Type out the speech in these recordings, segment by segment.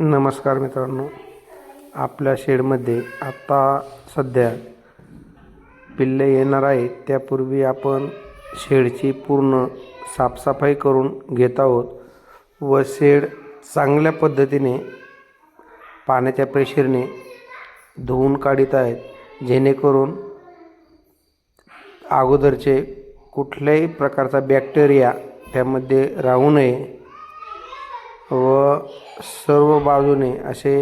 नमस्कार मित्रांनो. आपल्या शेडमध्ये आता सध्या पिल्ले येणार आहे त्यापूर्वी आपण शेडची पूर्ण साफसफाई करून घेत आहोत व शेड चांगल्या पद्धतीने पाण्याच्या प्रेशरने धुवून काढीत आहेत. जेणेकरून अगोदरचे कुठल्याही प्रकारचा बॅक्टेरिया त्यामध्ये राहू नये. व सर्व बाजूने असे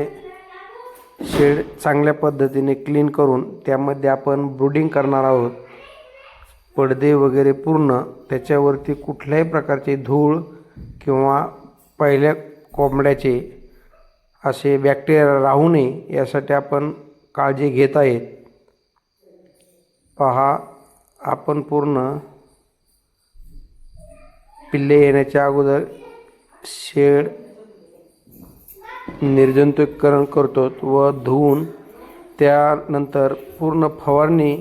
शेड चांगल्या पद्धतीने क्लीन करून त्यामध्ये आपण ब्रुडिंग करणार आहोत. पडदे वगैरे पूर्ण त्याच्यावरती कुठल्याही प्रकारचे धूळ किंवा पहिल्या कोंबड्याचे असे बॅक्टेरिया राहू नये यासाठी आपण काळजी घेत आहेत. पहा आपण पूर्ण पिल्ले येण्याच्या अगोदर शेड निर्जंतुकीकरण करतो व धुवून त्यानंतर पूर्ण फवारणी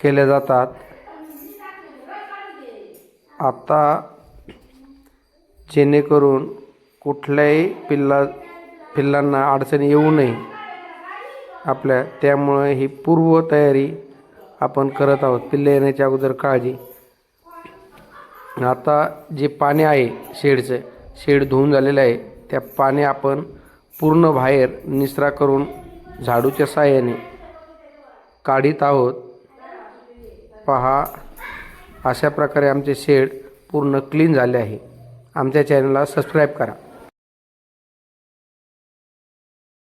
केल्या जातात. आता जेणेकरून कुठल्याही पिल्ला पिल्लांना अडचणी येऊ नये आपल्या त्यामुळे ही पूर्वतयारी आपण करत आहोत. पिल्ले येण्याच्या अगोदर काळजी आता जे पाणी आहे शेडचं शेड धुवून झालेलं आहे त्या पाणी आपण पूर्ण बाहेर निसरा करून झाडूच्या साह्याने काढीत आहोत. पहा अशा प्रकारे आमचे शेड पूर्ण क्लीन झाले आहे. आमच्या चॅनलला सबस्क्राईब करा.